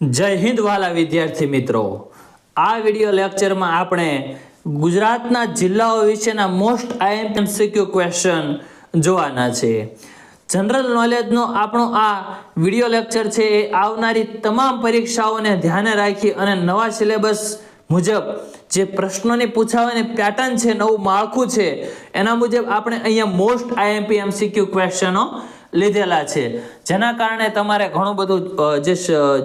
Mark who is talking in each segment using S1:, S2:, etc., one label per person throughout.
S1: જય હિન્દ વાલા વિદ્યાર્થી મિત્રો. આ વિડિયો લેક્ચરમાં આપણે ગુજરાતના જિલ્લાઓ વિશેના મોસ્ટ આઈએમસીક્યુ ક્વેશ્ચન જોવાના છે. જનરલ નોલેજનો આપણો આ વિડિયો લેક્ચર છે એ આવનારી તમામ પરીક્ષાઓને ધ્યાને રાખી અને નવા સિલેબસ મુજબ જે પ્રશ્નોની પૂછાવાની પેટર્ન છે, નવું માળખું છે, એના મુજબ આપણે અહીંયા મોસ્ટ આઈએમપી એમસીક્યુ ક્વેશ્ચનો લીધેલા છે. જેના કારણે તમારે ઘણું બધું જે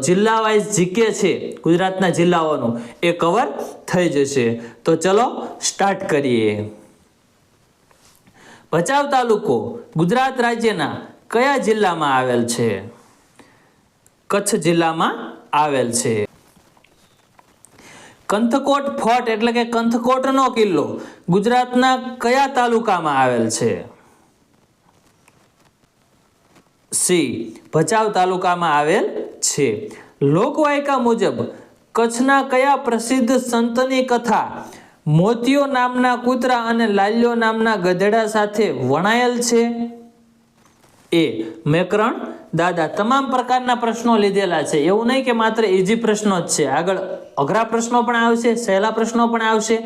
S1: જિલ્લા વાઇઝ જીકે છે, ગુજરાતના જિલ્લાઓનું, એ કવર થઈ જશે. તો ચલો સ્ટાર્ટ કરીએ. ભચાઉ તાલુકો ગુજરાત રાજ્યના કયા જિલ્લામાં આવેલ છે? કચ્છ જિલ્લામાં આવેલ છે. કંથકોટ ફોર્ટ એટલે કે કંથકોટનો કિલ્લો ગુજરાતના કયા તાલુકામાં આવેલ છે? સી, ભચાઉ તાલુકામાં આવેલ છે. લોકવાયકા મુજબ, કચ્છના કયા પ્રસિદ્ધ સંતની કથા મોતિયો નામના કૂતરા અને લાલ્યો નામના ગધેડા સાથે વણાયેલ છે? એ, મેકરણ. દાદા, તમામ પ્રકારના પ્રશ્નો લીધેલા છે. એવું નહીં કે માત્ર ઇઝી પ્રશ્નો જ છે. આગળ અઘરા પ્રશ્નો પણ આવશે, સહેલા પ્રશ્નો પણ આવશે.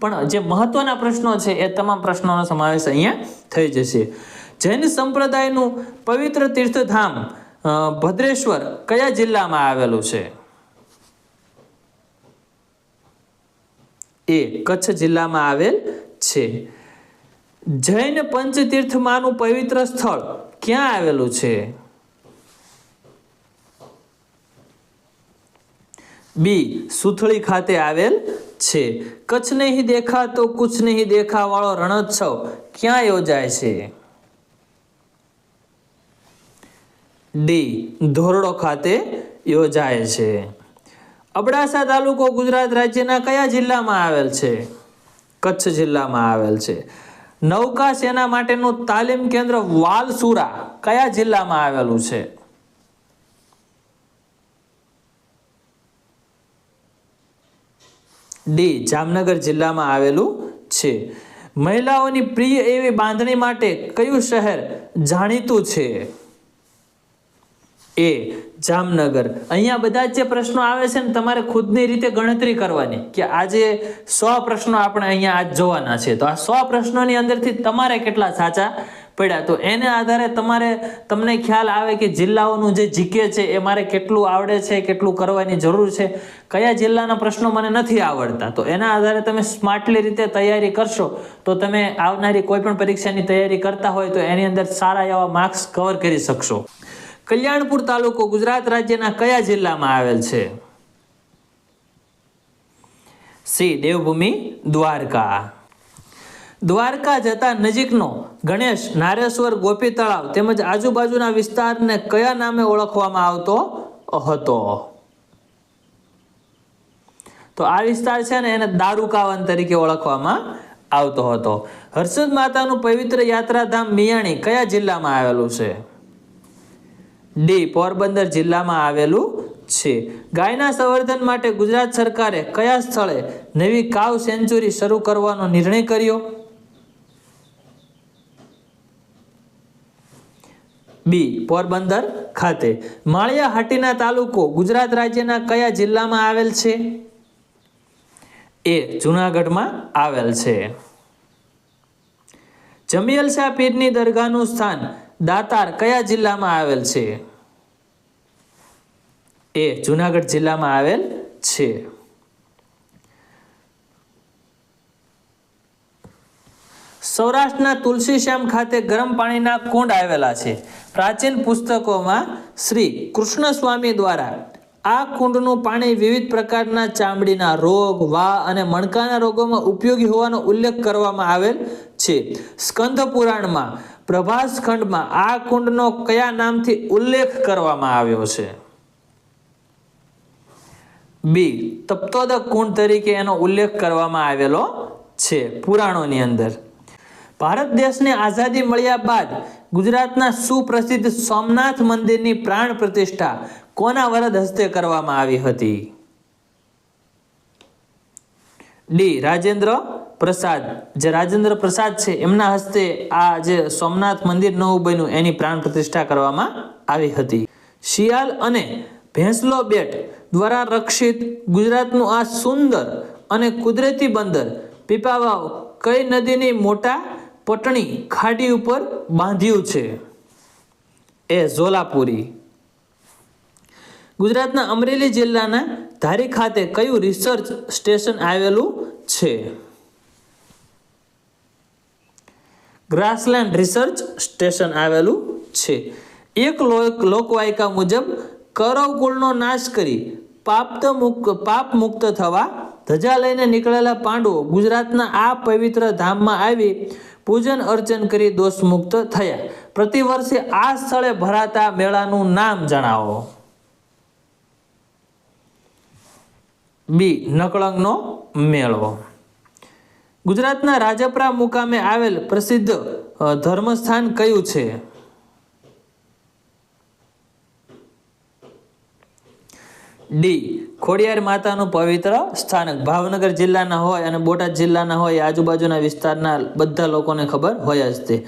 S1: પણ જે મહત્વના પ્રશ્નો છે, એ તમામ પ્રશ્નોનો સમાવેશ અહીંયા થઈ જશે. જૈન સંપ્રદાયનું પવિત્ર તીર્થધામ ભદ્રેશ્વર કયા જિલ્લામાં આવેલું છે? એ કચ્છ જિલ્લામાં આવેલ છે. જૈન પંચતીર્થમાંનું પવિત્ર સ્થળ ક્યાં આવેલું છે? બી, સુથળી ખાતે આવેલ છે. કચ્છ નહીં દેખા તો કુછ નહીં દેખા રણોત્સવ ક્યાં યોજાય છે? ડી ધોરડો ખાતે યોજાય છે. અબડાસા તાલુકો ગુજરાત રાજ્યના કયા જિલ્લામાં આવેલ છે? કચ્છ જિલ્લામાં આવેલ છે. નૌકા સેના માટેનું તાલીમ કેન્દ્ર વાલસુરા કયા જિલ્લામાં આવેલું છે? ડી જામનગર જિલ્લામાં આવેલું છે. મહિલાઓની પ્રિય એવી બાંધણી માટે કયું શહેર જાણીતું છે? એ જામનગર. અહીંયા બધા જે પ્રશ્નો આવે છે ને તમારે ખુદની રીતે ગણતરી કરવાની કે આજે સો પ્રશ્નો આપણે અહીંયા આજ જોવાના છે. તો આ સો પ્રશ્નોની અંદરથી તમારે કેટલા સાચા પડ્યા? તો એને આધારે તમારે, તમને ખ્યાલ આવે કે જિલ્લાઓનું જે જીકે છે એ મારે કેટલું આવડે છે, કેટલું કરવાની જરૂર છે? કયા જિલ્લાના પ્રશ્નો મને નથી આવડતા? તો એના આધારે તમે સ્માર્ટલી રીતે તૈયારી કરશો, તો તમે આવનારી કોઈ પણ પરીક્ષાની તૈયારી કરતા હોય તો એની અંદર સારા એવા માર્ક્સ કવર કરી શકશો. કલ્યાણપુર તાલુકો ગુજરાત રાજ્યના કયા જિલ્લામાં આવેલ છે? સી, દેવભૂમિ, દ્વારકા. દ્વારકા જતા નજીકનો ગણેશ નારેશ્વર ગોપી તળાવ તેમજ આજુબાજુના વિસ્તારને કયા નામે ઓળખવામાં આવતો હતો? તો આ વિસ્તાર છે ને એને દારૂકાવન તરીકે ઓળખવામાં આવતો હતો. હર્ષદ માતાનું પવિત્ર યાત્રાધામ મિયાણી કયા જિલ્લામાં આવેલું છે? ડી, પોરબંદર જિલ્લામાં આવેલું છે. ગાયના સંવર્ધન માટે ગુજરાત સરકારે કયા સ્થળે નવી કાવ સેન્ચુરી શરૂ કરવાનો નિર્ણય કર્યો? બી, પોરબંદર ખાતે. માળિયા હાટીના તાલુકો ગુજરાત રાજ્યના કયા જિલ્લામાં આવેલ છે? એ, જુનાગઢમાં આવેલ છે. જમિયલ શાહ પીરની દરગાહનું સ્થાન દાતાર કયા જિલ્લામાં આવેલ છે? એ જુનાગઢ જિલ્લામાં આવેલ છે. સૌરાષ્ટ્રના તુલસીશ્યામ ખાતે ગરમ પાણીના કુંડ આવેલા છે. પ્રાચીન પુસ્તકોમાં શ્રી કૃષ્ણ સ્વામી દ્વારા આ કુંડનું પાણી વિવિધ પ્રકારના ચામડીના રોગ વા અને મણકાના રોગોમાં ઉપયોગી હોવાનો ઉલ્લેખ કરવામાં આવેલ છે. સ્કંદ પુરાણમાં પ્રભાસ ખંડમાં આ કુંડનો કયા નામથી ઉલ્લેખ કરવામાં આવ્યો છે? બી, તપ્તોદક કુંડ તરીકે એનો ઉલ્લેખ કરવામાં આવેલો છે પુરાણોની અંદર. ભારત દેશને આઝાદી મળ્યા બાદ ગુજરાતના સુપ્રસિદ્ધ સોમનાથ મંદિરની પ્રાણ પ્રતિષ્ઠા કોના વરદ હસ્તે કરવામાં આવી હતી? ડી, રાજેન્દ્ર પ્રસાદ. જે રાજેન્દ્ર પ્રસાદ છે, એમના હસ્તે આ જે સોમનાથ મંદિર નવું બન્યું, એની પ્રાણ પ્રતિષ્ઠા કરવામાં આવી હતી. શિયાલ અને ભેંસલો બેટ દ્વારા રક્ષિત ગુજરાતનું આ સુંદર અને કુદરતી બંદર પીપાવાવ કઈ નદીની મોટા પટણી ખાડી ઉપર બાંધ્યું છે? એ, ઝોલાપુરી. ગુજરાતના અમરેલી જિલ્લાના ધારી ખાતે કયું રિસર્ચ સ્ટેશન આવેલું છે? ગ્રાસલેન્ડ રિસર્ચ સ્ટેશન આવેલું છે. એક લોક, લોકવાયકા મુજબ કરવ કુળનો નાશ કરી પાપ્ત મુક્ત પાપ મુક્ત થવા ધજા લઈને નીકળેલા પાંડવો ગુજરાતના આ પવિત્ર ધામમાં આવી પૂજન અર્ચન કરી દોષ મુક્ત થયા પ્રતિવર્ષે આ સ્થળે ભરાતા મેળાનું નામ જણાવો. બી, નકળંગનો મેળવો. ગુજરાતના રાજપરા મુકામે આવેલ પ્રસિદ્ધ ધર્મસ્થાન કયું છે? ડી, ખોડિયાર માતાનું પવિત્ર સ્થાનક. ભાવનગર જિલ્લાના હોય અને બોટાદ જિલ્લાના હોય આજુબાજુના વિસ્તારના બધા લોકોને ખબર હોય જ તે.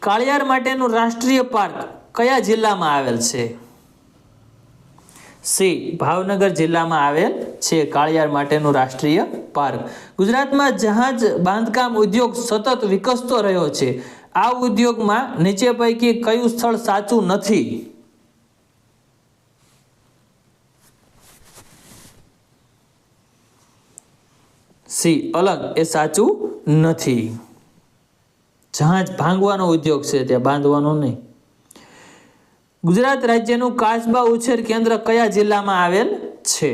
S1: કાળિયાર માટેનું રાષ્ટ્રીય પાર્ક કયા જિલ્લામાં આવેલ છે? સી, ભાવનગર જિલ્લામાં આવેલ છે કાળિયાર માટેનું રાષ્ટ્રીય પાર્ક. ગુજરાતમાં જહાજ બાંધકામ ઉદ્યોગ સતત વિકસતો રહ્યો છે. આ ઉદ્યોગમાં નીચે પૈકી કયું સ્થળ સાચું નથી? સી, અલગ એ સાચું નથી. જહાજ ભાંગવાનો ઉદ્યોગ છે, ત્યાં બાંધવાનો નહીં. ગુજરાત રાજ્યનું કાચબા ઉછેર કેન્દ્ર કયા જિલ્લામાં આવેલ છે?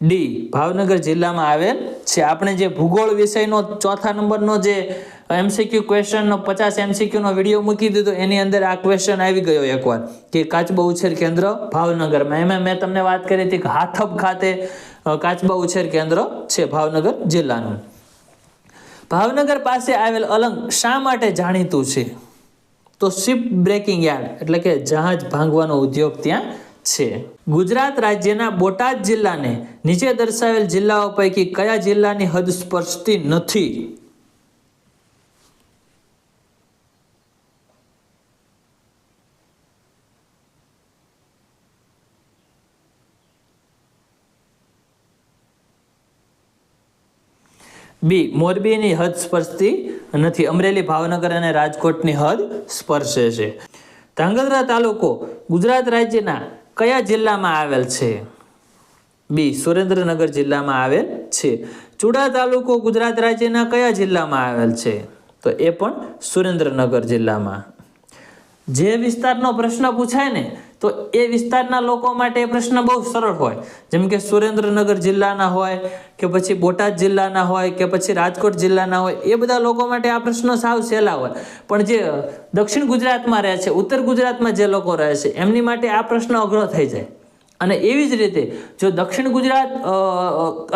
S1: ડી ભાવનગર જિલ્લામાં આવેલ છે. આપણે જે ભૂગોળ વિષયનો ચોથા નંબરનો જે એમસીક્યુ ક્વેશ્ચનનો પચાસ એમસીક્યુનો વીડિયો મૂકી દીધો, એની અંદર આ ક્વેશ્ચન આવી ગયો એકવાર, કે કાચબા ઉછેર કેન્દ્ર ભાવનગરમાં. એમાં મેં તમને વાત કરી હતી કે હાથબ ખાતે કાચબા ઉછેર કેન્દ્ર છે ભાવનગર જિલ્લાનું. ભાવનગર પાસે આવેલ અલંગ શા માટે જાણીતું છે? તો શિપ બ્રેકિંગ યાર્ડ એટલે કે જહાજ ભાંગવાનો ઉદ્યોગ ત્યાં છે. ગુજરાત રાજ્યના બોટાદ જિલ્લાને નીચે દર્શાવેલ જિલ્લાઓ પૈકી કયા જિલ્લાની હદ સ્પર્શતી નથી? બી, મોરબીની હદ સ્પર્શતી નથી અમરેલી ભાવનગર અને રાજકોટની હદ સ્પર્શે છે. ધાંગધ્રા તાલુકો ગુજરાત રાજ્યના કયા જિલ્લામાં આવેલ છે? બી, સુરેન્દ્રનગર જિલ્લામાં આવેલ છે. ચુડા તાલુકો ગુજરાત રાજ્યના કયા જિલ્લામાં આવેલ છે? તો એ પણ સુરેન્દ્રનગર જિલ્લામાં. જે વિસ્તારનો પ્રશ્ન પૂછાય ને તો એ વિસ્તારના લોકો માટે એ પ્રશ્ન બહુ સરળ હોય. જેમ કે સુરેન્દ્રનગર જિલ્લાના હોય, કે પછી બોટાદ જિલ્લાના હોય, કે પછી રાજકોટ જિલ્લાના હોય, એ બધા લોકો માટે આ પ્રશ્નો સાવ સહેલા હોય. પણ જે દક્ષિણ ગુજરાતમાં રહે છે, ઉત્તર ગુજરાતમાં જે લોકો રહે છે, એમની માટે આ પ્રશ્ન અઘરો થઈ જાય. અને એવી જ રીતે જો દક્ષિણ ગુજરાત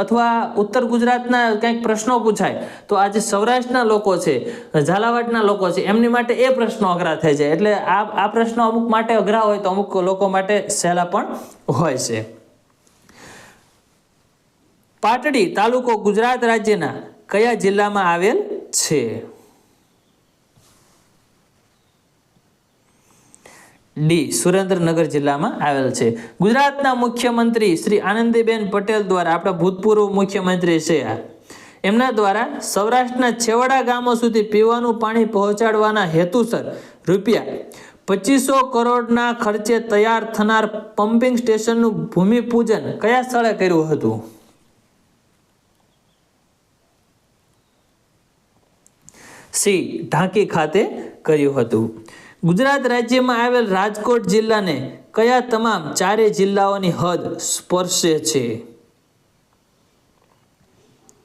S1: અથવા ઉત્તર ગુજરાતના કંઈક પ્રશ્નો પૂછાય, તો આજે સૌરાષ્ટ્રના લોકો છે, ઝાલાવાડના લોકો છે, એમની માટે એ પ્રશ્નો અઘરા થઈ જાય એટલે આ આ પ્રશ્નો અમુક માટે અઘરા હોય તો અમુક લોકો માટે સહેલા પણ હોય છે. પાટડી તાલુકો ગુજરાત રાજ્યના કયા જિલ્લામાં આવેલ છે? ડી સુરેન્દ્રનગર જિલ્લામાં આવેલ છે. ગુજરાતના મુખ્યમંત્રી શ્રી આનંદીબેન પટેલ દ્વારા આપણા ભૂતપૂર્વ મુખ્યમંત્રી છે એમના દ્વારા સૌરાષ્ટ્રના છેવાડા ગામો સુધી પીવાનું પાણી પહોંચાડવાના હેતુસર રૂપિયા પચીસો કરોડના ખર્ચે તૈયાર થનાર પમ્પિંગ સ્ટેશનનું ભૂમિપૂજન કયા સ્થળે કર્યું હતું? સી, ઢાંકી ખાતે કર્યું હતું. ગુજરાત રાજ્યમાં આવેલ રાજકોટ જિલ્લાને કયા તમામ ચારે જિલ્લાઓની હદ સ્પર્શે છે?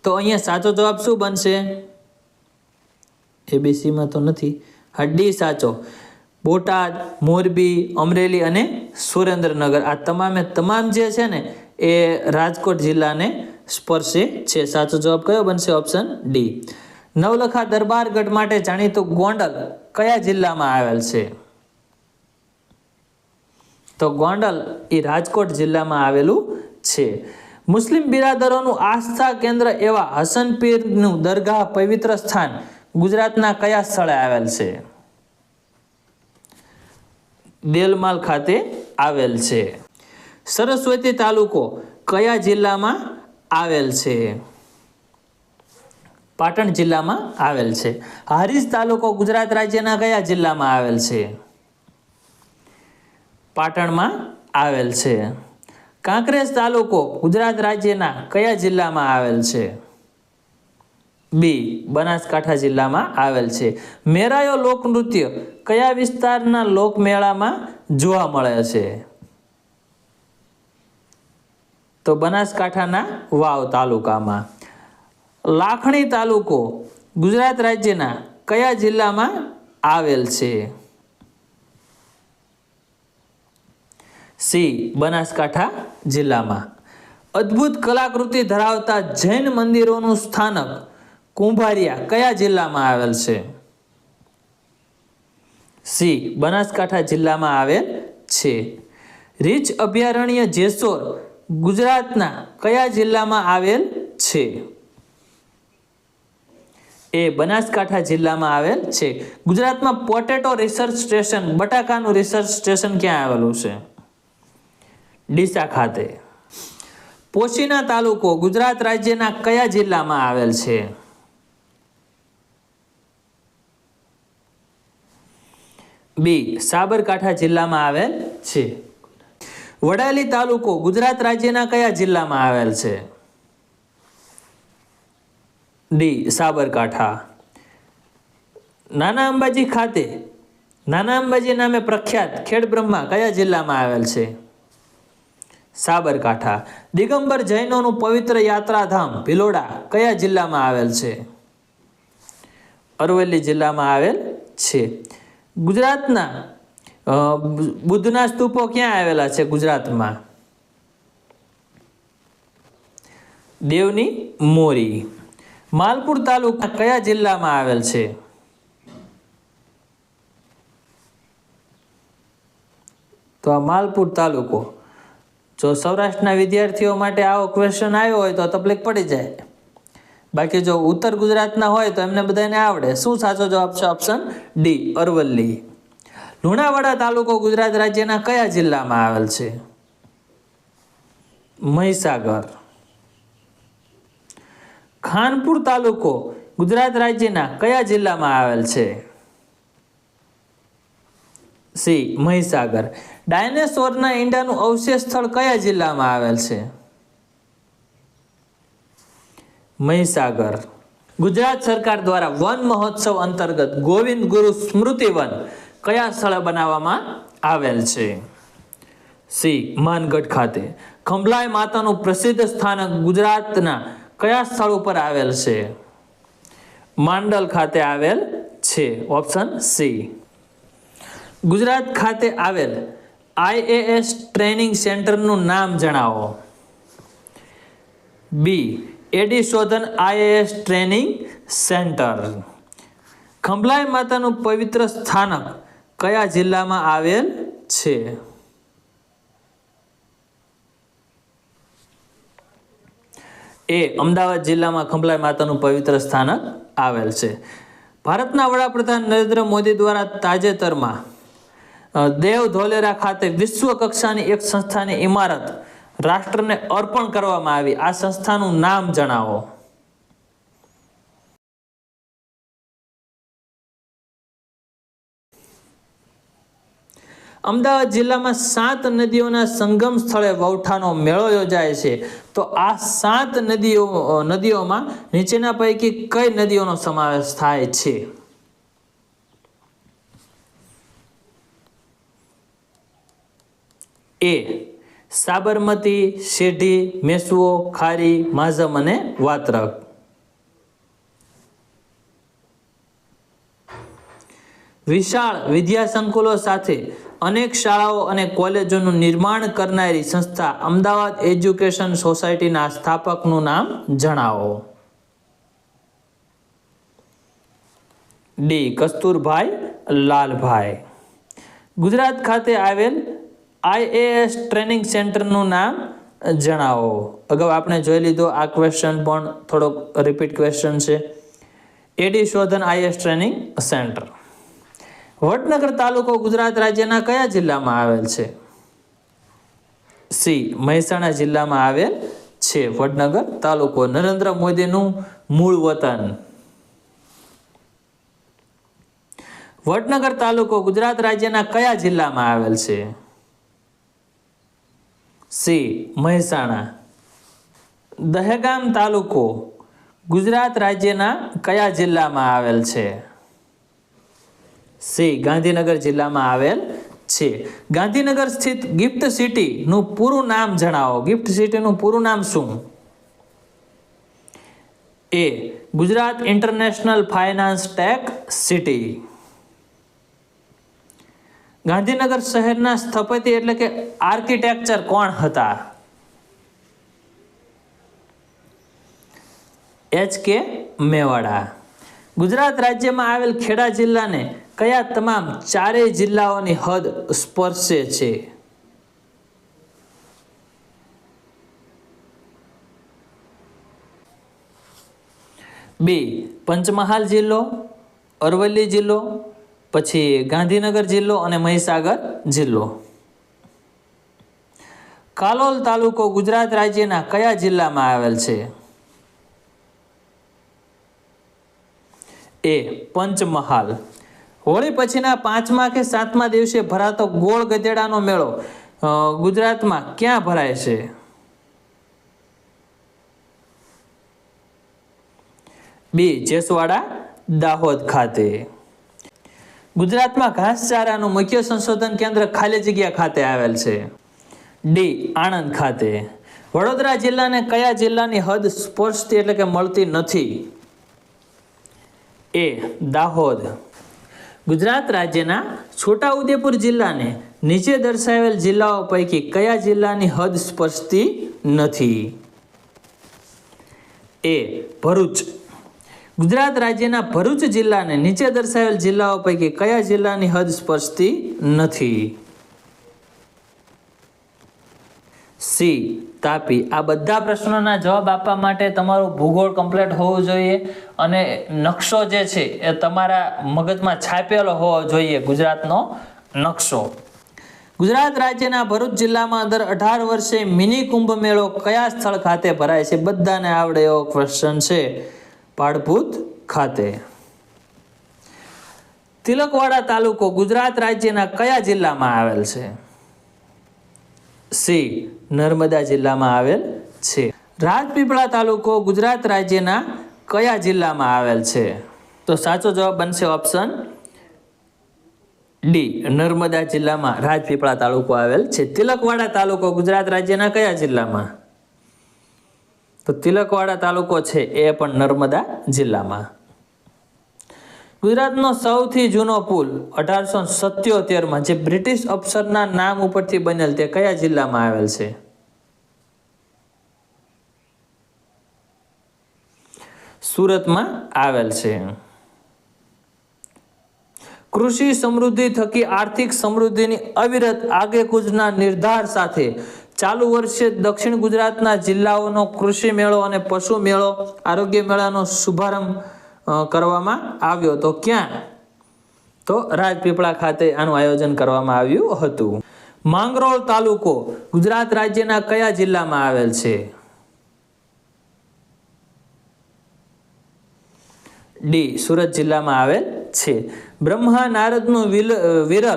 S1: તો અહીંયા સાચો જવાબ શું બનશે? એબીસીમાં તો નથી. હડ્ડી સાચો. બોટાદ, મોરબી, અમરેલી અને સુરેન્દ્રનગર. આ તમામે તમામ જે છે ને, એ રાજકોટ જિલ્લાને સ્પર્શે છે. સાચો જવાબ કયો બનશે? Option D. નવલખા દરબારગઢ માટે જાણીતું ગોંડલ કયા જિલ્લામાં આવેલ છે? તો ગોંડલ એ રાજકોટ જિલ્લામાં આવેલું છે. મુસ્લિમ બિરાદરોનું આસ્થા કેન્દ્ર એવા હસનપીરનું દરગાહ પવિત્ર સ્થાન ગુજરાતના કયા સ્થળે આવેલ છે? દેલમાલ ખાતે આવેલ છે. સરસ્વતી તાલુકો કયા જિલ્લામાં આવેલ છે? પાટણ જિલ્લામાં આવેલ છે. હારીજ તાલુકો ગુજરાત રાજ્યના કયા જિલ્લામાં આવેલ છે? પાટણમાં આવેલ છે. કાંકરેજ તાલુકો ગુજરાત રાજ્યના કયા જિલ્લામાં આવેલ છે? બી, બનાસકાંઠા જિલ્લામાં આવેલ છે. મેરાયો લોકનૃત્ય કયા વિસ્તારના લોકમેળામાં જોવા મળે છે? તો બનાસકાંઠાના વાવ તાલુકામાં. લાખણી તાલુકો ગુજરાત રાજ્યના કયા જિલ્લામાં આવેલ છે? સી, બનાસકાંઠા જિલ્લામાં. અદ્ભુત કલાકૃતિ ધરાવતા જૈન મંદિરોનું સ્થાનક કુંભારિયા કયા જિલ્લામાં આવેલ છે? સી, બનાસકાંઠા જિલ્લામાં આવેલ છે. રીચ અભયારણ્ય જેસોર ગુજરાતના કયા જિલ્લામાં આવેલ છે? એ બનાસકાંઠા જિલ્લામાં આવેલ છે. ગુજરાતમાં પોટેટો રિસર્ચ સ્ટેશન, બટાકાનું રિસર્ચ સ્ટેશન ક્યાં આવેલું છે? ડીસા ખાતે. પોશીના તાલુકો ગુજરાત રાજ્યના કયા જિલ્લામાં આવેલ છે? બી, સાબરકાંઠા જિલ્લામાં આવેલ છે. વડાલી તાલુકો ગુજરાત રાજ્યના કયા જિલ્લામાં આવેલ છે? ડી સાબરકાંઠા. નાના અંબાજી ખાતે, નાના અંબાજી નામે પ્રખ્યાત ખેડ બ્રહ્મા કયા જિલ્લામાં આવેલ છે? સાબરકાંઠા. દિગંબર જૈનોનું પવિત્ર યાત્રાધામ ભિલોડા કયા જિલ્લામાં આવેલ છે? અરવલ્લી જિલ્લામાં આવેલ છે. ગુજરાતના બુદ્ધના સ્તૂપો ક્યાં આવેલા છે ગુજરાતમાં? દેવની મોરી. માલપુર તાલુકા કયા જિલ્લામાં આવેલ છે? તો આ માલપુર તાલુકો. જો સૌરાષ્ટ્રના વિદ્યાર્થીઓ માટે આવો ક્વેશ્ચન આવ્યો હોય તો તકલીફ પડી જાય. બાકી જો ઉત્તર ગુજરાતના હોય તો એમને બધાને આવડે. શું સાચો જવાબ છે ઓપ્શન ડી અરવલ્લી. લુણાવાડા તાલુકો ગુજરાત રાજ્યના કયા જિલ્લામાં આવેલ છે? મહીસાગર. ખાનપુર તાલુકો ગુજરાત રાજ્યના કયા જિલ્લામાં આવેલ છે? સી, મહીસાગર. ડાયનેસોરના ઈંડાનું અવશેષ સ્થળ કયા જિલ્લામાં આવેલ છે? મહીસાગર. ગુજરાત સરકાર દ્વારા વન મહોત્સવ અંતર્ગત ગોવિંદ ગુરુ સ્મૃતિ વન કયા સ્થળે બનાવવામાં આવેલ છે? સી, માનગઢ ખાતે. ખંભલાઈ માતાનું પ્રસિદ્ધ સ્થાનક ગુજરાતના કયા સ્થળ ઉપર આવેલ છે? માંડલ ખાતે આવેલ છે. Option C. ગુજરાત ખાતે આવેલ આઈએએસ ટ્રેનિંગ સેન્ટરનું નામ જણાવો. B. A D Shodhan IAS training centre. Khambhlai માતાનું પવિત્ર સ્થાનક કયા જિલ્લામાં આવેલ છે? એ અમદાવાદ જિલ્લામાં ખંભલાઈ માતાનું પવિત્ર સ્થાનક આવેલ છે. ભારતના વડાપ્રધાન નરેન્દ્ર મોદી દ્વારા તાજેતરમાં દેવ ધોલેરા ખાતે વિશ્વ કક્ષાની એક સંસ્થાની ઇમારત રાષ્ટ્રને અર્પણ કરવામાં આવી. આ સંસ્થાનું નામ જણાવો. અમદાવાદ જિલ્લામાં સાત નદીઓના સંગમ સ્થળે વૌઠાનો મેળો યોજાય છે. તો આ સાત નદીઓ, નદીઓમાં નીચેના પૈકી કઈ નદીઓનો સમાવેશ થાય છે? એ, સાબરમતી, શેઢી, મેસુઓ, ખારી, માઝમ અને વાત્રક. વિશાળ વિદ્યા સંકુલો સાથે અનેક શાળાઓ અને કોલેજોનું નિર્માણ કરનારી સંસ્થા અમદાવાદ એજ્યુકેશન સોસાયટીના સ્થાપકનું નામ જણાવો. ડી. કસ્તુરભાઈ લાલભાઈ. ગુજરાત ખાતે આવેલ આઈએએસ ટ્રેનિંગ સેન્ટરનું નામ જણાવો. અગાઉ આપણે જોઈ લીધો આ ક્વેશ્ચન પણ થોડોક રિપીટ ક્વેશ્ચન છે. A D Shodhan IAS training centre. Vadnagar તાલુકો ગુજરાત રાજ્યના કયા જિલ્લામાં આવેલ છે? સી, મહેસાણા જિલ્લામાં આવેલ છે. વડનગર તાલુકો નરેન્દ્ર મોદીનું મૂળ વતન. વડનગર તાલુકો ગુજરાત રાજ્યના કયા જિલ્લામાં આવેલ છે? સી, મહેસાણા. દહેગામ તાલુકો ગુજરાત રાજ્યના કયા જિલ્લામાં આવેલ છે? સી, ગાંધીનગર જિલ્લામાં આવેલ છે. ગાંધીનગર સ્થિત ગિફ્ટ સિટીનું પૂરું નામ જણાવો. ગિફ્ટ સિટીનું પૂરું નામ શું? એ, Gujarat international finance tech city. Gandhinagar શહેરના સ્થપતિ એટલે કે આર્કિટેક્ચર કોણ હતા? H K Mewada. ગુજરાત રાજ્યમાં આવેલ ખેડા જિલ્લાને કયા તમામ ચારેય જિલ્લાઓની હદ સ્પર્શે છે? બે, પંચમહાલ જિલ્લો, અરવલ્લી જિલ્લો, પછી ગાંધીનગર જિલ્લો અને મહીસાગર જિલ્લો. કાલોલ તાલુકો ગુજરાત રાજ્યના કયા જિલ્લામાં આવેલ છે? એ, પંચમહાલ. હોળી પછીના પાંચમા કે સાતમા દિવસે ભરાતો ગોળ ગધેડાનો મેળો ગુજરાતમાં ક્યાં ભરાય છે? બી, જેસવાડા, દાહોદ ખાતે. ગુજરાતમાં ઘાસચારાનું મુખ્ય સંશોધન કેન્દ્ર ખાલી જગ્યા ખાતે આવેલ છે. ડી, આણંદ ખાતે. વડોદરા જિલ્લાને કયા જિલ્લાની હદ સ્પર્શતી એટલે કે મળતી નથી? એ, દાહોદ. ગુજરાત રાજ્યના છોટાઉદેપુર જિલ્લાને નીચે દર્શાવેલ જિલ્લાઓ પૈકી કયા જિલ્લાની હદ સ્પર્શતી નથી? એ, ભરૂચ. ગુજરાત રાજ્યના ભરૂચ જિલ્લાને નીચે દર્શાવેલ જિલ્લાઓ પૈકી કયા જિલ્લાની હદ સ્પર્શતી નથી? સી, તાપી. આ બધા પ્રશ્નોના જવાબ આપવા માટે તમારું ભૂગોળ કમ્પ્લીટ હોવું જોઈએ અને નકશો જે છે એ તમારા મગજમાં છાપેલો હોવો જોઈએ ગુજરાતનો નકશો. ગુજરાત રાજ્યના ભરૂચ જિલ્લામાં દર અઢાર વર્ષે મિની કુંભ મેળો કયા સ્થળ ખાતે ભરાય છે? બધાને આવડે એવો ક્વેશ્ચન છે પાડભૂત ખાતે. તિલકવાડા તાલુકો ગુજરાત રાજ્યના કયા જિલ્લામાં આવેલ છે? સી, નર્મદા જિલ્લામાં આવેલ છે. રાજપીપળા તાલુકો ગુજરાત રાજ્યના કયા જિલ્લામાં આવેલ છે? તો સાચો જવાબ બનશે ઓપ્શન ડી, નર્મદા જિલ્લામાં રાજપીપળા તાલુકો આવેલ છે. તિલકવાડા તાલુકો ગુજરાત રાજ્યના કયા જિલ્લામાં? તો તિલકવાડા તાલુકો છે એ પણ નર્મદા જિલ્લામાં. ગુજરાતનો સૌથી જૂનો પુલ અઢારસો સત્યોતેરમાં જે બ્રિટિશ અફસરના નામ ઉપરથી બનેલ તે કયા જિલ્લામાં આવેલ છે? સુરતમાં આવેલ છે. કૃષિ સમૃદ્ધિ થકી આર્થિક સમૃદ્ધિની અવિરત આગેકૂચના નિર્ધાર સાથે ચાલુ વર્ષે દક્ષિણ ગુજરાતના જિલ્લાઓનો કૃષિ મેળો અને પશુ મેળો, આરોગ્ય મેળાનો શુભારંભ કરવામાં આવ્યો તો ક્યાં? તો રાજપીપળા ખાતે આનું આયોજન કરવામાં આવ્યું હતું. માંગરોળ તાલુકો ગુજરાત રાજ્યના કયા જિલ્લામાં આવેલ છે? ડી સુરત જિલ્લામાં આવેલ છે. બ્રહ્મા નારદનું વિરલ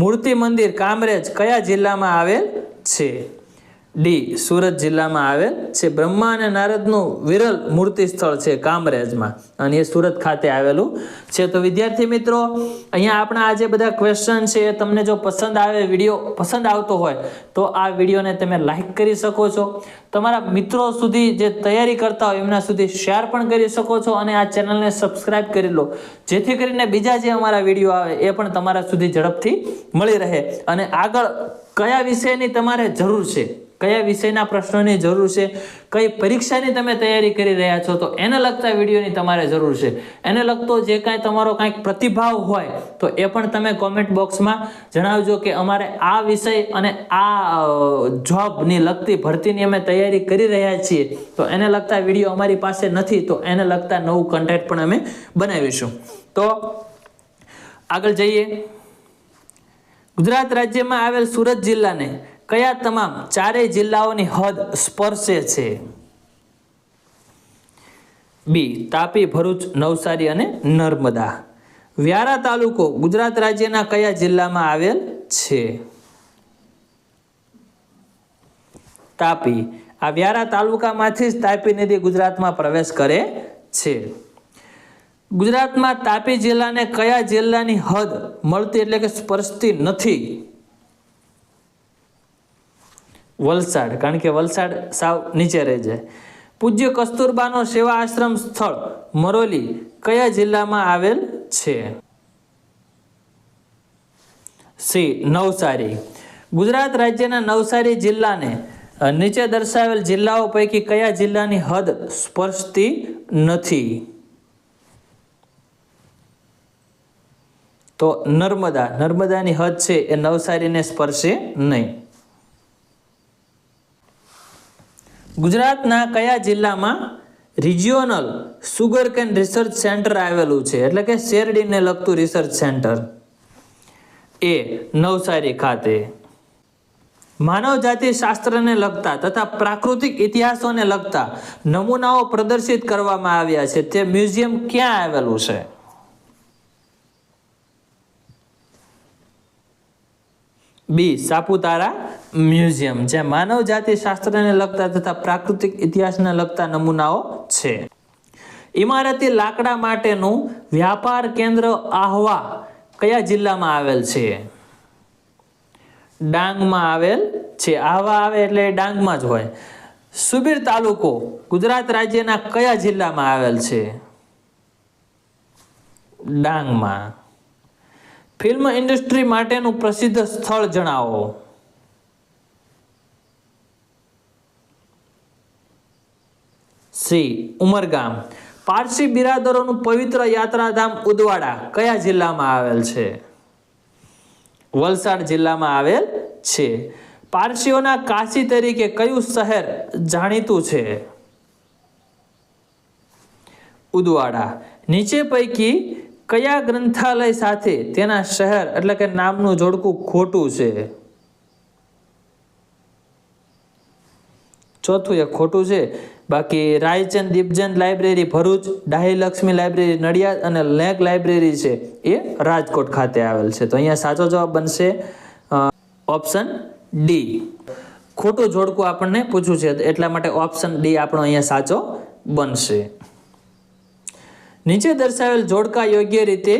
S1: મૂર્તિ મંદિર કામરેજ કયા જિલ્લામાં આવેલ છે? ડી સુરત જિલ્લામાં આવેલ છે. બ્રહ્મા અને નારદનું વિરલ મૂર્તિ સ્થળ છે કામરેજમાં. અને એ સુરત ખાતે આવેલું છે. તો વિદ્યાર્થી મિત્રો, અહીંયા આપણા આ જે બધા ક્વેશ્ચન છે એ તમને જો પસંદ આવે, વીડિયો પસંદ આવતો હોય, તો આ વિડીયોને તમે લાઈક કરી શકો છો. તમારા મિત્રો સુધી જે તૈયારી કરતા હોય, એમના સુધી શેર પણ કરી શકો છો અને આ ચેનલને સબસ્ક્રાઇબ કરી લો. જેથી કરીને બીજા જે અમારા વીડિયો આવે, એ પણ તમારા સુધી ઝડપથી મળી રહે. અને આગળ કયા વિષયની તમારે જરૂર છે? કયા વિષયના પ્રશ્નોની જરૂર છે, કઈ પરીક્ષાની તમે તૈયારી કરી રહ્યા છો, તો એને લગતા વિડીયોની તમારે જરૂર છે. એને લગતો જે કાંઈ તમારો કાંઈક પ્રતિભાવ હોય, તો એ પણ તમે કોમેન્ટ બોક્સમાં જણાવજો કે અમારે આ વિષય અને આ જોબની લગતી ભરતીની અમે તૈયારી કરી રહ્યા છીએ. તો એને લગતા વીડિયો અમારી પાસે નથી, તો એને લગતા નવું કન્ટેન્ટ પણ અમે બનાવીશું. તો આગળ જઈએ. ગુજરાત રાજ્યમાં આવેલ સુરત જિલ્લાને કયા તમામ ચારેય જિલ્લાઓની હદ સ્પર્શે છે? બી, તાપી, ભરૂચ, નવસારી અને નર્મદા. વ્યારા તાલુકો ગુજરાત રાજ્યના કયા જિલ્લામાં આવેલ છે? તાપી. આ વ્યારા તાલુકામાંથી જ તાપી નદી ગુજરાતમાં પ્રવેશ કરે છે. ગુજરાતમાં તાપી જિલ્લાને કયા જિલ્લાની હદ મળતી એટલે કે સ્પર્શતી નથી? વલસાડ, કારણ કે વલસાડ સાવ નીચે રહી જાય પૂજ્ય કસ્તુરબાનો સેવા આશ્રમ સ્થળ, મરોલી, કયા જિલ્લામાં આવેલ છે? સી, નવસારી. ગુજરાત રાજ્યના નવસારી જિલ્લાને નીચે દર્શાવેલ જિલ્લાઓ પૈકી કયા જિલ્લાની હદ સ્પર્શતી નથી? તો નર્મદા. નર્મદાની હદ છે એ નવસારીને સ્પર્શે નહીં. ગુજરાતના કયા જિલ્લામાં regional sugar cane research centre આવેલું છે? એટલે કે શેરડીને લગતું રિસર્ચ સેન્ટર એ નવસારી ખાતે. માનવજાતિ શાસ્ત્રને લગતા તથા પ્રાકૃતિક ઇતિહાસોને લગતા નમૂનાઓ પ્રદર્શિત કરવામાં આવ્યા છે. તે મ્યુઝિયમ ક્યાં આવેલું છે? બી, સાપુતારા મ્યુઝિયમ, જ્યાં માનવ જાતિ શાસ્ત્રને લગતા તથા પ્રાકૃતિક ઇતિહાસને લગતા નમૂનાઓ છે. ઇમારતી લાકડા માટેનું વ્યાપાર કેન્દ્ર આહવા કયા જિલ્લામાં આવેલ છે? ડાંગમાં આવેલ છે. આહવા આવે એટલે ડાંગમાં જ હોય. સુબીર તાલુકો ગુજરાત રાજ્યના કયા જિલ્લામાં આવેલ છે? ડાંગમાં. ફિલ્મ ઇન્ડસ્ટ્રી માટેનું પ્રસિદ્ધ સ્થળ જણાવો. સી, ઉમરગામ. પારસી બિરાદરોનું પવિત્ર યાત્રાધામ ઉદવાડા કયા જિલ્લામાં આવેલ છે? વલસાડ જિલ્લામાં આવેલ છે. પારસીઓના કાશી તરીકે કયું શહેર જાણીતું છે? ઉદવાડા. નીચે પૈકી કયા ગ્રંથાલય સાથે તેના શહેર એટલે કે નામનું જોડકું ખોટું છે? ચોથું એ ખોટું છે. બાકી રાયચંદ દીપચંદ લાઇબ્રેરી ભરૂચ, ડાહી લક્ષ્મી લાઇબ્રેરી નડિયાદ અને લેક લાઇબ્રેરી છે. એ રાજકોટ ખાતે આવેલ છે. તો અહીંયા સાચો જવાબ બનશે ઓપ્શન ડી. ખોટું જોડકું આપણને પૂછ્યું છે, એટલા માટે ઓપ્શન ડી આપણો અહીંયા સાચો બનશે. નીચે દર્શાવેલ જોડકા યોગ્ય રીતે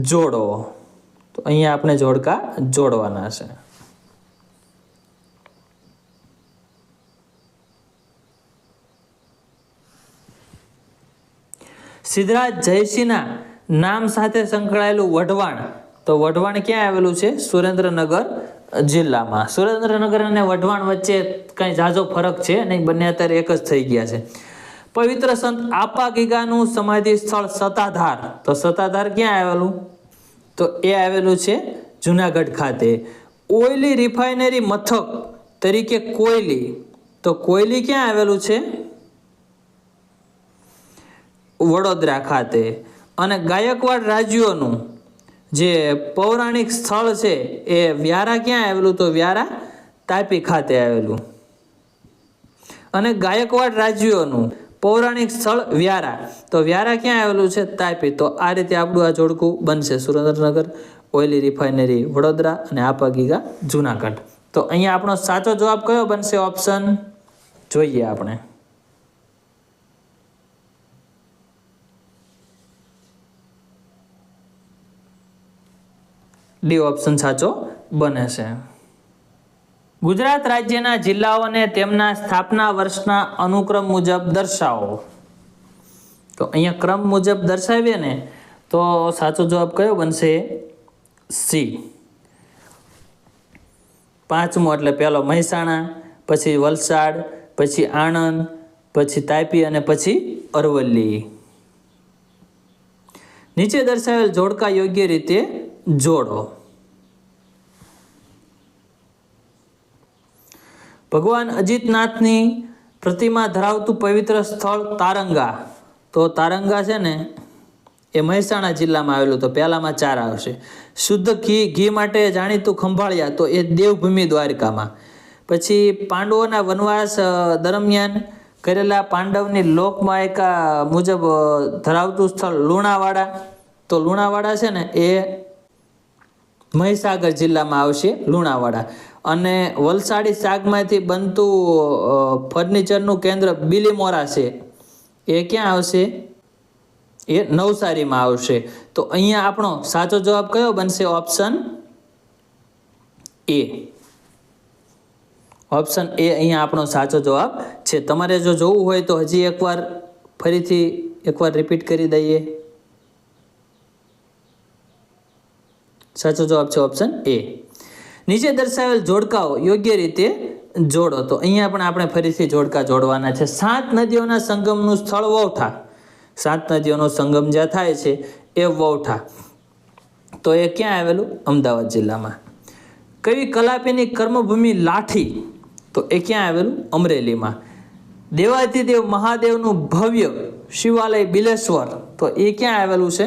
S1: જોડો. તો અહીંયા આપણે જોડકા જોડવાના છે. સિદ્ધરાજ જયસિંહના નામ સાથે સંકળાયેલું વઢવાણ. તો વઢવાણ ક્યાં આવેલું છે? સુરેન્દ્રનગર જિલ્લામાં. સુરેન્દ્રનગર અને વઢવાણ વચ્ચે કંઈ ઝાઝો ફરક છે? નહીં, બંને અત્યારે એક જ થઈ ગયા છે. પવિત્ર સંત આપા ગીગાનું સમાધિ સ્થળ સતાધાર તો સતાધાર ક્યાં આવેલું? તો એ આવેલું છે જુનાગઢ ખાતે. ઓઇલી રિફાઇનરી મથક તરીકે કોયલી. તો કોયલી ક્યાં આવેલું છે? વડોદરા ખાતે. અને ગાયકવાડ રાજ્યોનું જે પૌરાણિક સ્થળ છે એ વ્યારા ક્યાં આવેલું? તો વ્યારા તાપી ખાતે આવેલું. અને ગાયકવાડ રાજ્યોનું પૌરાણિક સ્થળ વ્યારા. તો વ્યારા ક્યાં આવેલું છે? તાપી. તો આ રીતે આપણું આ જોડકું બનશે. સુરેન્દ્રનગર ઓઇલી રિફાઇનરી, વડોદરા અને આપાગીગા જુનાગઢ. તો અહીંયા આપણો સાચો જવાબ કયો બનશે? ઓપ્શન જોઈએ આપણે. ડી ઓપ્શન સાચો બને છે. ગુજરાત રાજ્યના જિલ્લાઓને તેમના સ્થાપના વર્ષના અનુક્રમ મુજબ દર્શાવો. તો અહીંયા ક્રમ મુજબ દર્શાવીએ ને, તો સાચો જવાબ કયો બનશે? સી. પાંચમો એટલે પહેલો મહેસાણા, પછી વલસાડ, પછી આણંદ, પછી તાપી અને પછી અરવલ્લી. નીચે દર્શાવેલ જોડકા યોગ્ય રીતે જોડો. ભગવાન અજીતનાથની પ્રતિમા ધરાવતું પવિત્ર સ્થળ તારંગા. તો તારંગા છે ને, એ મહેસાણા જિલ્લામાં આવેલું, તો પહેલામાં ચાર આવશે. શુદ્ધ ઘી ઘી માટે જાણીતું ખંભાળિયા, તો એ દેવભૂમિ દ્વારકામાં. પછી પાંડવોના વનવાસ દરમિયાન કરેલા પાંડવની લોકમાયકા મુજબ ધરાવતું સ્થળ લુણાવાડા. તો લુણાવાડા છે ને, એ મહીસાગર જિલ્લામાં આવશે લુણાવાડા. અને વલસાડી શાકમાંથી બનતું ફર્નિચરનું કેન્દ્ર બિલીમોરા છે. એ ક્યાં આવશે? એ નવસારીમાં આવશે. તો અહીંયા આપણો સાચો જવાબ કયો બનશે? Option A. ઓપ્શન એ અહીંયા આપણો સાચો જવાબ છે. તમારે જો જોવું હોય તો હજી એકવાર ફરીથી એકવાર રિપીટ કરી દઈએ. સાચો જવાબ છે ઓપ્શન એ. નીચે દર્શાવેલ જોડકાઓ યોગ્ય રીતે જોડો. તો અહીંયા પણ આપણે ફરીથી જોડકા જોડવાના છે. સાત નદીઓના સંગમનું સ્થળ વૌઠા સાત નદીઓનો સંગમ જ્યાં થાય છે એ વૌઠા તો એ ક્યાં આવેલું? અમદાવાદ જિલ્લામાં. કવિ કલાપીની કર્મભૂમિ લાઠી? તો એ ક્યાં આવેલું? અમરેલીમાં. દેવાધિદેવ મહાદેવનું ભવ્ય શિવાલય બિલેશ્વર. તો એ ક્યાં આવેલું છે?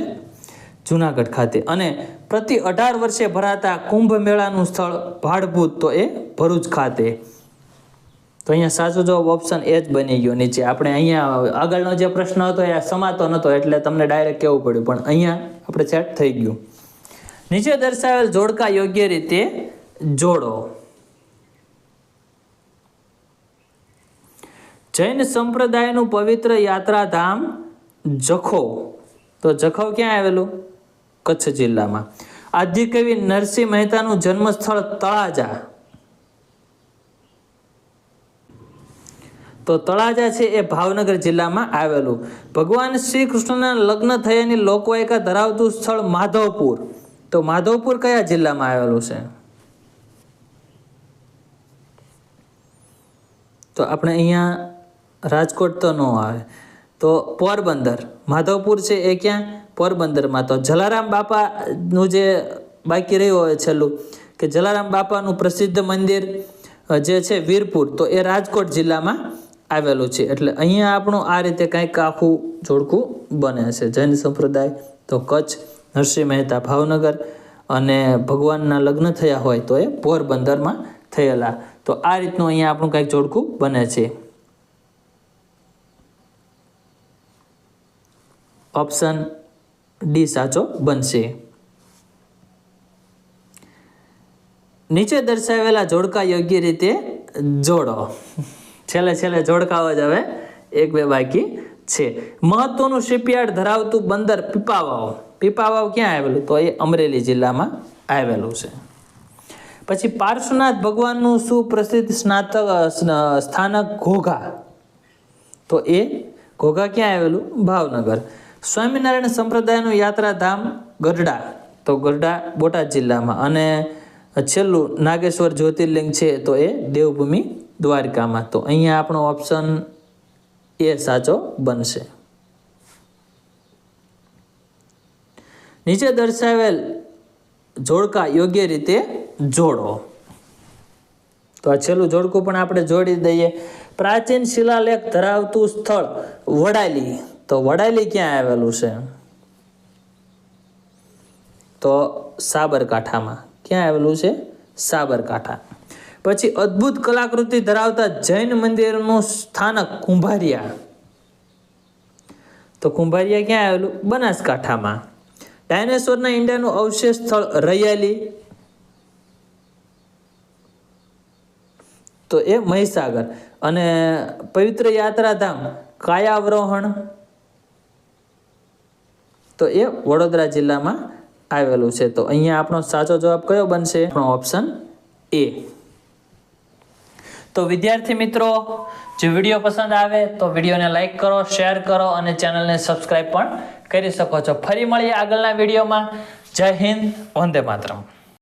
S1: જુનાગઢ ખાતે. અને પ્રતિ અઢાર વર્ષે ભરાતા કુંભ મેળાનું સ્થળ ભાડભૂત, તો એ ભરૂચ ખાતે. તો અહીંયા સાચો જવાબ ઓપ્શન એ જ બની ગયો. નીચે આપણે અહીંયા આગળનો જે પ્રશ્ન હતો એ સમાતો નહોતો એટલે તમને ડાયરેક્ટ કહેવું પડ્યું. પણ અહીંયા આપણે સેટ થઈ ગયું. નીચે દર્શાવેલ જોડકા યોગ્ય રીતે જોડો. જૈન સંપ્રદાયનું પવિત્ર યાત્રાધામ જખો. તો જખો ક્યાં આવેલું? કચ્છ જિલ્લામાં. આદ્યકવિ નરસિંહ મહેતાનું જન્મસ્થળ તળાજા. તો તળાજા છે એ ભાવનગર જિલ્લામાં આવેલું. ભગવાન શ્રી કૃષ્ણના લગ્ન થયાની લોકવાયકા ધરાવતું સ્થળ માધવપુર. તો માધવપુર કયા જિલ્લામાં આવેલું છે? તો આપણે અહીંયા રાજકોટ તો ન આવે. તો પોરબંદર. માધવપુર છે એ ક્યાં? પોરબંદરમાં. તો જલારામ બાપાનું જે બાકી રહ્યું હોય છેલ્લું, કે જલારામ બાપાનું પ્રસિદ્ધ મંદિર જે છે વીરપુર, તો એ રાજકોટ જિલ્લામાં આવેલું છે. એટલે અહીંયા આપણું આ રીતે કંઈક આખું જોડકું બને છે. જૈન સંપ્રદાય, તો કચ્છ, નરસિંહ મહેતા, ભાવનગર અને ભગવાનના લગ્ન થયા હોય તો એ પોરબંદરમાં થયેલા. તો આ રીતનું અહીંયા આપણું કંઈક જોડકું બને છે. ઓપ્શન ડી સાચો બનશે. નીચે દર્શાવેલા જોડકા યોગ્ય રીતે જોડો. છેલ્લે છેલ્લે જોડકાઓ જ હવે એક બે બાકી છે. મહત્વનું શિપયાર્ડ ધરાવતું બંદર પીપાવાવ. પીપાવાવ ક્યાં આવેલું? તો એ અમરેલી જિલ્લામાં આવેલું છે. પછી પાર્શ્વનાથ ભગવાનનું સુપ્રસિદ્ધ સ્નાતક સ્થાનક ઘોઘા. તો એ ઘોઘા ક્યાં આવેલું? ભાવનગર. સ્વામિનારાયણ સંપ્રદાયનું યાત્રાધામ ગઢડા, તો ગઢડા બોટાદ જિલ્લામાં. અને છેલ્લું નાગેશ્વર જ્યોતિર્લિંગ છે, તો એ દેવભૂમિ દ્વારકામાં. તો અહીંયા આપણો ઓપ્શન એ સાચો બનશે. નીચે દર્શાવેલ જોડકા યોગ્ય રીતે જોડો. તો આ છેલ્લું જોડકું પણ આપણે જોડી દઈએ. પ્રાચીન શિલાલેખ ધરાવતું સ્થળ વડાલી. તો વડાલી ક્યાં આવેલું છે? તો સાબરકાંઠામાં. ક્યાં આવેલું છે? સાબરકાંઠા. પછી અદ્ભુત કલાકૃતિ ધરાવતા જૈન મંદિરનું સ્થાનક કુંભારિયા. તો કુંભારિયા ક્યાં આવેલું? બનાસકાંઠામાં. ડાયનેસોરના ઈંડાનું અવશેષ સ્થળ રૈયાલી. તો એ મહીસાગર. અને પવિત્ર યાત્રાધામ કાયાવરોહણ. તો એ વડોદરા જિલ્લામાં આવેલું છે. તો અહીંયા આપણો સાચો જવાબ કયો બનશે? આપણો ઓપ્શન એ તો વિદ્યાર્થી મિત્રો, જો વીડિયો પસંદ આવે તો વિડીયોને લાઇક કરો શેર કરો અને ચેનલને સબસ્ક્રાઈબ પણ કરી શકો છો. ફરી મળીએ આગળના વિડીયોમાં. જય હિન્દ, વંદે માતરમ.